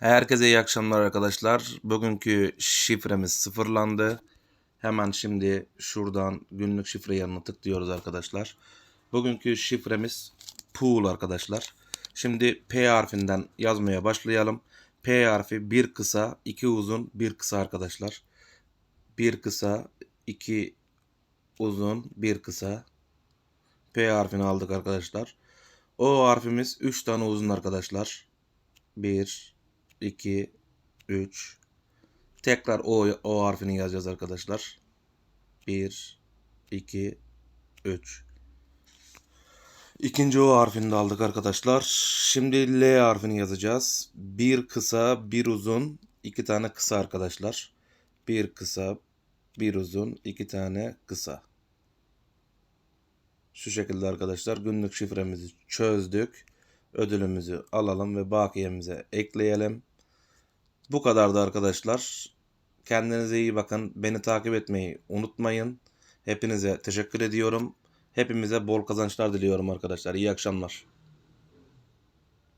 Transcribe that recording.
Herkese iyi akşamlar arkadaşlar. Bugünkü şifremiz sıfırlandı. Hemen şimdi şuradan günlük şifre yanına tıklıyoruz arkadaşlar. Bugünkü şifremiz pool arkadaşlar. Şimdi P harfinden yazmaya başlayalım. P harfi bir kısa, iki uzun, bir kısa arkadaşlar. Bir kısa, iki uzun, bir kısa. P harfini aldık arkadaşlar. O harfimiz 3 tane uzun arkadaşlar. 1, 2, 3. Tekrar O, o harfini yazacağız arkadaşlar. 1, 2, 3. İkinci O harfini de aldık arkadaşlar. Şimdi L harfini yazacağız. Bir kısa, bir uzun, iki tane kısa arkadaşlar. Bir kısa, bir uzun, iki tane kısa. Şu şekilde arkadaşlar günlük şifremizi çözdük. Ödülümüzü alalım ve bakiyemize ekleyelim. Bu kadardı arkadaşlar. Kendinize iyi bakın. Beni takip etmeyi unutmayın. Hepinize teşekkür ediyorum. Hepimize bol kazançlar diliyorum arkadaşlar. İyi akşamlar.